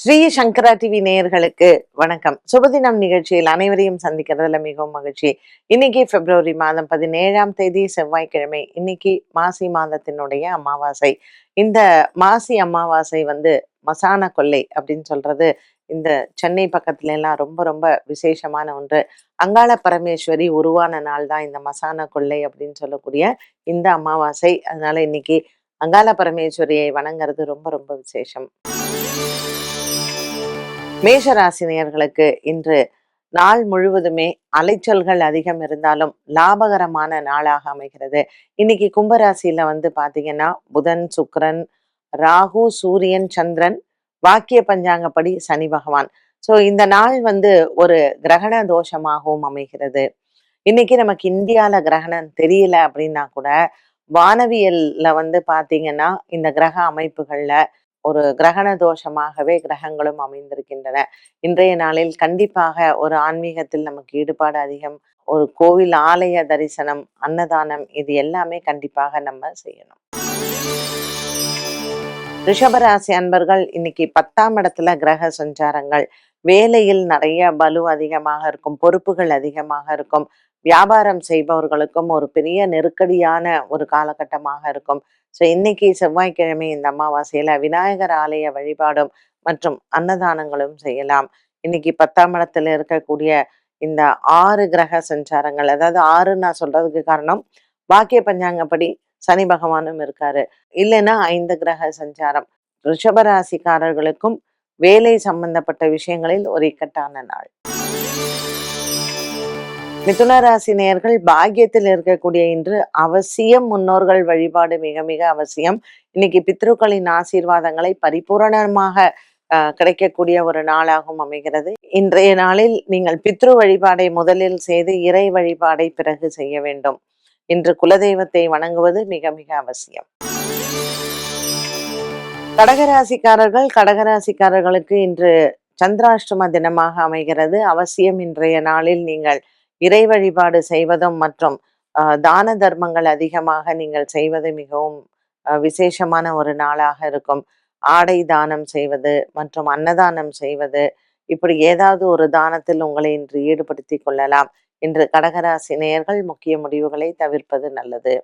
ஸ்ரீ சங்கரா TV நேயர்களுக்கு வணக்கம். சுபதினம் நிகழ்ச்சியில் அனைவரையும் சந்திக்கிறதுல மிகவும் மகிழ்ச்சி. இன்னைக்கு பிப்ரவரி மாதம் பதினேழாம் தேதி செவ்வாய்க்கிழமை. இன்னைக்கு மாசி மாதத்தினுடைய அமாவாசை. இந்த மாசி அமாவாசை வந்து மசான கொள்ளை அப்படின்னு சொல்றது இந்த சென்னை பக்கத்துல எல்லாம் ரொம்ப ரொம்ப விசேஷமான ஒன்று. அங்காள பரமேஸ்வரி உருவான நாள் தான் இந்த மசான கொள்ளை அப்படின்னு சொல்லக்கூடிய இந்த அமாவாசை. அதனால இன்னைக்கு அங்காள பரமேஸ்வரியை வணங்குறது ரொம்ப ரொம்ப விசேஷம். மேஷராசினியர்களுக்கு இன்று நாள் முழுவதுமே அலைச்சல்கள் அதிகம் இருந்தாலும் லாபகரமான நாளாக அமைகிறது. இன்னைக்கு கும்பராசியில வந்து பாத்தீங்கன்னா புதன் சுக்கரன் ராகு சூரியன் சந்திரன் வாக்கிய பஞ்சாங்கப்படி சனி பகவான். ஸோ இந்த நாள் வந்து ஒரு கிரகண தோஷமாகவும் அமைகிறது. இன்னைக்கு நமக்கு இந்தியால கிரகணம் தெரியல அப்படின்னா கூட வானவியல்ல வந்து பாத்தீங்கன்னா இந்த கிரக அமைப்புகள்ல ஒரு கிரகண தோஷமாகவே கிரகங்களும் அமைந்திருக்கின்றன. இன்றைய நாளில் கண்டிப்பாக ஒரு ஆன்மீகத்தில் நமக்கு ஈடுபாடு அதிகம். ஒரு கோவில் ஆலய தரிசனம் அன்னதானம் இது எல்லாமே கண்டிப்பாக நம்ம செய்யணும். ரிஷபராசி அன்பர்கள் இன்னைக்கு பத்தாம் இடத்துல கிரக சஞ்சாரங்கள். வேலையில் நிறைய பலு அதிகமாக இருக்கும் பொறுப்புகள் அதிகமாக இருக்கும். வியாபாரம் செய்பவர்களுக்கும் ஒரு பெரிய நெருக்கடியான ஒரு காலகட்டமாக இருக்கும். ஸோ இன்னைக்கு செவ்வாய்க்கிழமை இந்த அமாவாசையில விநாயகர் ஆலய வழிபாடும் மற்றும் அன்னதானங்களும் செய்யலாம். இன்னைக்கு பத்தாம் இடத்துல இருக்கக்கூடிய இந்த ஆறு கிரக சஞ்சாரங்கள் அதாவது ஆறு நான் சொல்றதுக்கு காரணம் பாக்கிய பஞ்சாங்கப்படி சனி பகவானும் இருக்காரு. இல்லைன்னா ஐந்து கிரக சஞ்சாரம். ரிஷபராசிக்காரர்களுக்கும் வேலை சம்பந்தப்பட்ட விஷயங்களில் ஒரு இக்கட்டான நாள். மிதுன ராசி பாக்கியத்தில் இருக்கக்கூடிய இன்று அவசியம் முன்னோர்கள் வழிபாடு மிக மிக அவசியம். இன்னைக்கு பித்ருக்களின் ஆசீர்வாதங்களை பரிபூரணமாக கிடைக்கக்கூடிய ஒரு நாளாகவும் அமைகிறது. இன்றைய நாளில் நீங்கள் பித்ரு வழிபாடை முதலில் செய்து இறை வழிபாடை பிறகு செய்ய வேண்டும். இன்று குலதெய்வத்தை வணங்குவது மிக மிக அவசியம். கடகராசிக்காரர்கள் கடகராசிக்காரர்களுக்கு இன்று சந்திராஷ்டம தினமாக அமைகிறது. அவசியம் இன்றைய நாளில் நீங்கள் இறை வழிபாடு செய்வதும் மற்றும் ஆஹ், தான தர்மங்கள் அதிகமாக நீங்கள் செய்வது மிகவும் ஆஹ், விசேஷமான ஒரு நாளாக இருக்கும். ஆடை தானம் செய்வது மற்றும் அன்னதானம் செய்வது இப்படி ஏதாவது ஒரு தானத்தில் உங்களை இன்று ஈடுபடுத்தி கொள்ளலாம். இன்று கடகராசி நேயர்கள் முக்கிய முடிவுகளை தவிர்ப்பது நல்லது.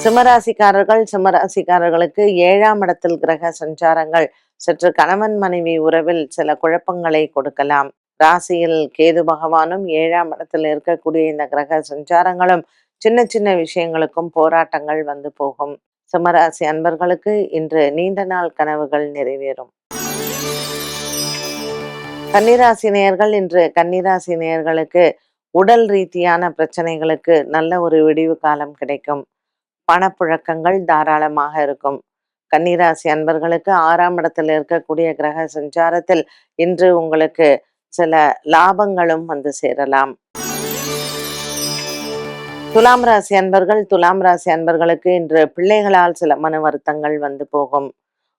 சிம்மராசிக்காரர்கள் சிம்மராசிக்காரர்களுக்கு ஏழாம் இடத்தில் கிரக சஞ்சாரங்கள் சற்று கணவன் மனைவி உறவில் சில குழப்பங்களை கொடுக்கலாம். ராசியில் கேது பகவானும் ஏழாம் இடத்தில் இருக்கக்கூடிய இந்த கிரக சஞ்சாரங்களும் சின்ன சின்ன விஷயங்களுக்கும் போராட்டங்கள் வந்து போகும். சிம்மராசி அன்பர்களுக்கு இன்று நீண்ட நாள் கனவுகள் நிறைவேறும். கன்னிராசி நேயர்கள் இன்று கன்னிராசி நேயர்களுக்கு உடல் ரீதியான பிரச்சனைகளுக்கு நல்ல ஒரு விடிவு காலம் கிடைக்கும். பணப்புழக்கங்கள் தாராளமாக இருக்கும். கன்னிராசி அன்பர்களுக்கு ஆறாம் இடத்தில் இருக்கக்கூடிய கிரக சஞ்சாரத்தில் இன்று உங்களுக்கு சில லாபங்களும் வந்து சேரலாம். துலாம் ராசி அன்பர்கள் துலாம் ராசி அன்பர்களுக்கு இன்று பிள்ளைகளால் சில மன வருத்தங்கள் வந்து போகும்.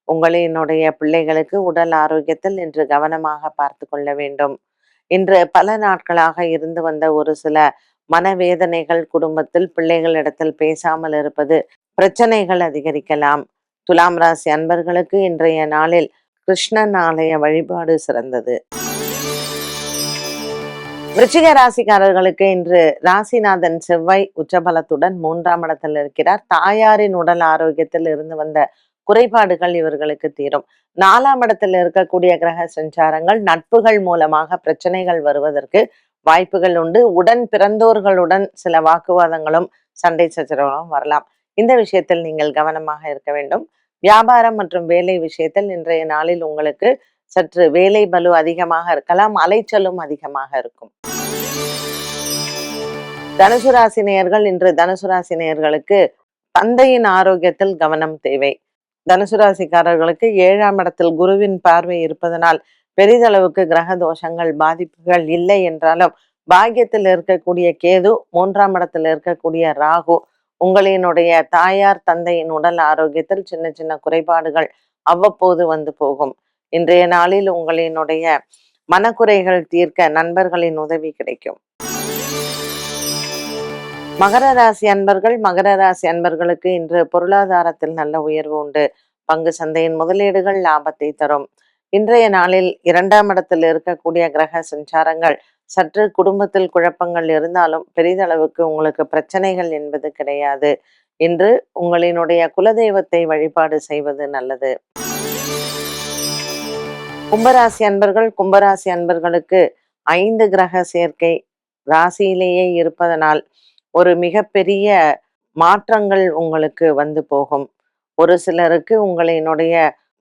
உங்களினுடைய பிள்ளைகளுக்கு உடல் ஆரோக்கியத்தில் இன்று கவனமாக பார்த்து கொள்ள வேண்டும். இன்று பல நாட்களாக இருந்து வந்த ஒரு சில மனவேதனைகள் குடும்பத்தில் பிள்ளைகளிடத்தில் பேசாமல் இருப்பது பிரச்சனைகள் அதிகரிக்கலாம். துலாம் ராசி அன்பர்களுக்கு இன்றைய நாளில் கிருஷ்ணன் ஆலய வழிபாடு சிறந்தது. விருச்சிக ராசிக்காரர்களுக்கு இன்று ராசிநாதன் செவ்வாய் உச்சபலத்துடன் மூன்றாம் இடத்தில் இருக்கிறார். தாயாரின் உடல் ஆரோக்கியத்தில் இருந்து வந்த குறைபாடுகள் இவர்களுக்கு தீரும். நாலாம் இடத்தில் இருக்கக்கூடிய கிரக சஞ்சாரங்கள் நட்புகள் மூலமாக பிரச்சனைகள் வருவதற்கு வாய்ப்புகள் உண்டு. உடன் பிறந்தோர்களுடன் சில வாக்குவாதங்களும் சண்டை சச்சரவுகளும் வரலாம். இந்த விஷயத்தில் நீங்கள் கவனமாக இருக்க வேண்டும். வியாபாரம் மற்றும் வேலை விஷயத்தில் இன்றைய நாளில் உங்களுக்கு சற்று வேலை பலு அதிகமாக இருக்கலாம் அலைச்சலும் அதிகமாக இருக்கும். தனுசு ராசி நேயர்கள் இன்று தனுசு ராசி நேயர்களுக்கு தந்தையின் ஆரோக்கியத்தில் கவனம் தேவை. தனுசு ராசிக்காரர்களுக்கு ஏழாம் இடத்தில் குருவின் பார்வை இருப்பதனால் பெரிதளவுக்கு கிரக தோஷங்கள் பாதிப்புகள் இல்லை என்றாலும் பாக்கியத்தில் இருக்கக்கூடிய கேது மூன்றாம் இடத்தில் இருக்கக்கூடிய ராகு உங்களினுடைய தாயார் தந்தையின் உடல் ஆரோக்கியத்தில் சின்ன சின்ன குறைபாடுகள் அவ்வப்போது வந்து போகும். இன்றைய நாளில் உங்களினுடைய மனக்குறைகள் தீர்க்க நண்பர்களின் உதவி கிடைக்கும். மகர ராசி அன்பர்கள் மகர ராசி அன்பர்களுக்கு இன்று பொருளாதாரத்தில் நல்ல உயர்வு உண்டு. பங்கு சந்தையின் முதலீடுகள் லாபத்தை தரும். இன்றைய நாளில் இரண்டாம் இடத்தில் இருக்கக்கூடிய கிரக சஞ்சாரங்கள் சற்று குடும்பத்தில் குழப்பங்கள் இருந்தாலும் பெரிதளவுக்கு உங்களுக்கு பிரச்சனைகள் என்பது கிடையாது. இன்று உங்களினுடைய குலதெய்வத்தை வழிபாடு செய்வது நல்லது. கும்பராசி அன்பர்கள் கும்பராசி அன்பர்களுக்கு ஐந்து கிரக சேர்க்கை ராசியிலேயே இருப்பதனால் ஒரு மிகப்பெரிய மாற்றங்கள் உங்களுக்கு வந்து போகும். ஒரு சிலருக்கு உங்களினுடைய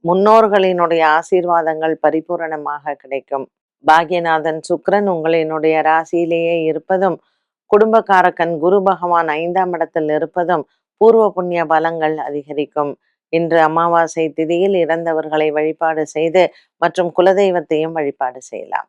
முன்னோர்களினுடைய ஆசீர்வாதங்கள் பரிபூரணமாக கிடைக்கும். பாக்யநாதன் சுக்ரன் உங்களினுடைய ராசியிலேயே இருப்பதும் குடும்பக்காரக்கன் குரு பகவான் ஐந்தாம் இடத்தில் இருப்பதும் பூர்வ புண்ணிய பலங்கள் அதிகரிக்கும். இன்று அமாவாசை திதியில் இறந்தவர்களை வழிபாடு செய்து மற்றும் குலதெய்வத்தையும் வழிபாடு செய்யலாம்.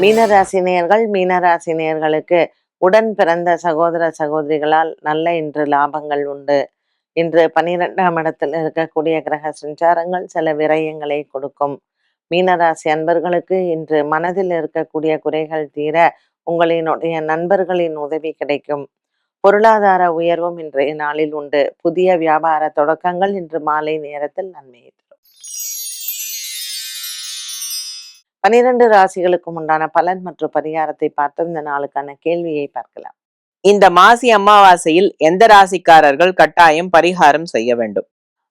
மீனராசினியர்கள் மீனராசினியர்களுக்கு உடன் பிறந்த சகோதர சகோதரிகளால் நல்ல இன்று லாபங்கள் உண்டு. இன்று பனிரெண்டாம் இடத்தில் இருக்கக்கூடிய கிரக சஞ்சாரங்கள் சில விரயங்களை கொடுக்கும். மீனராசி அன்பர்களுக்கு இன்று மனதில் இருக்கக்கூடிய குறைகள் தீர உங்களினுடைய நண்பர்களின் உதவி கிடைக்கும். பொருளாதார உயர்வும் இன்றைய நாளில் உண்டு. புதிய வியாபார தொடக்கங்கள் இன்று மாலை நேரத்தில் நன்மையை தரும். பனிரெண்டு ராசிகளுக்கும் உண்டான பலன் மற்றும் பரிகாரத்தை பார்த்து இந்த நாளுக்கான கேள்வியை பார்க்கலாம். இந்த மாசி அமாவாசையில் எந்த ராசிக்காரர்கள் கட்டாயம் பரிகாரம் செய்ய வேண்டும்?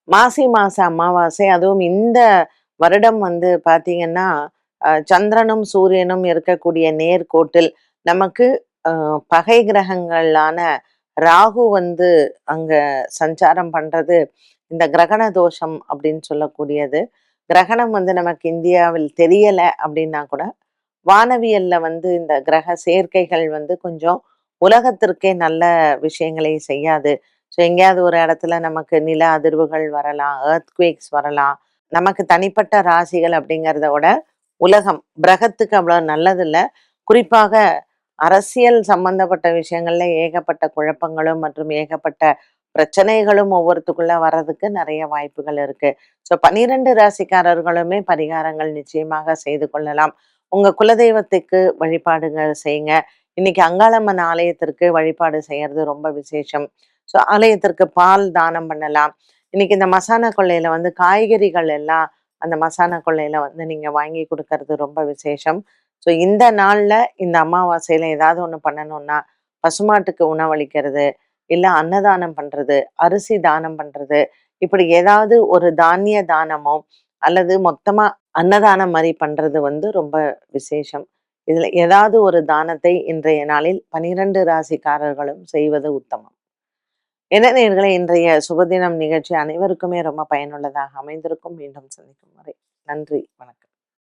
மாசி மாச அமாவாசை அதுவும் இந்த வருடம் வந்து பாத்தீங்கன்னா சந்திரனும் சூரியனும் இருக்கக்கூடிய நேர்கோட்டில் நமக்கு பகை கிரகங்களான ராகு வந்து அங்க சஞ்சாரம் பண்றது இந்த கிரகண தோஷம் அப்படின்னு சொல்லக்கூடியது. கிரகணம் வந்து நமக்கு இந்தியாவில் தெரியல அப்படின்னா கூட வானவியல்ல வந்து இந்த கிரக சேர்க்கைகள் வந்து கொஞ்சம் உலகத்திற்கே நல்ல விஷயங்களை செய்யாது. ஸோ எங்கேயாவது ஒரு இடத்துல நமக்கு நில அதிர்வுகள் வரலாம் ஏர்த்குவேக்ஸ் வரலாம். நமக்கு தனிப்பட்ட ராசிகள் அப்படிங்கிறத விட உலகம் கிரகத்துக்கு அவ்வளோ நல்லதில்லை. குறிப்பாக அரசியல் சம்பந்தப்பட்ட விஷயங்கள்ல ஏகப்பட்ட குழப்பங்களும் மற்றும் ஏகப்பட்ட பிரச்சனைகளும் ஒவ்வொருத்துக்குள்ள வர்றதுக்கு நிறைய வாய்ப்புகள் இருக்கு. ஸோ பனிரெண்டு ராசிக்காரர்களுமே பரிகாரங்கள் நிச்சயமாக செய்து கொள்ளலாம். உங்க குலதெய்வத்துக்கு வழிபாடுகள் செய்யுங்க. இன்னைக்கு அங்காளம்மன் ஆலயத்திற்கு வழிபாடு செய்யறது ரொம்ப விசேஷம். ஸோ ஆலயத்திற்கு பால் தானம் பண்ணலாம். இன்னைக்கு இந்த மசாலா கொள்ளையில வந்து காய்கறிகள் எல்லாம் அந்த மசாலா கொள்ளையில வந்து நீங்க வாங்கி கொடுக்கறது ரொம்ப விசேஷம். ஸோ இந்த நாள்ல இந்த அமாவாசையில ஏதாவது ஒன்று பண்ணணும்னா பசுமாட்டுக்கு உணவளிக்கிறது இல்லை அன்னதானம் பண்றது அரிசி தானம் பண்றது இப்படி ஏதாவது ஒரு தானிய தானமோ அல்லது மொத்தமா அன்னதானம் மாதிரி பண்றது வந்து ரொம்ப விசேஷம். இதுல ஏதாவது ஒரு தானத்தை இன்றைய நாளில் பனிரெண்டு ராசிக்காரர்களும் செய்வது உத்தமம். என்ன நேர்களை இன்றைய சுபதினம் நிகழ்ச்சி அனைவருக்குமே ரொம்ப பயனுள்ளதாக அமைந்திருக்கும். மீண்டும் சந்திக்கும் வரை நன்றி வணக்கம்.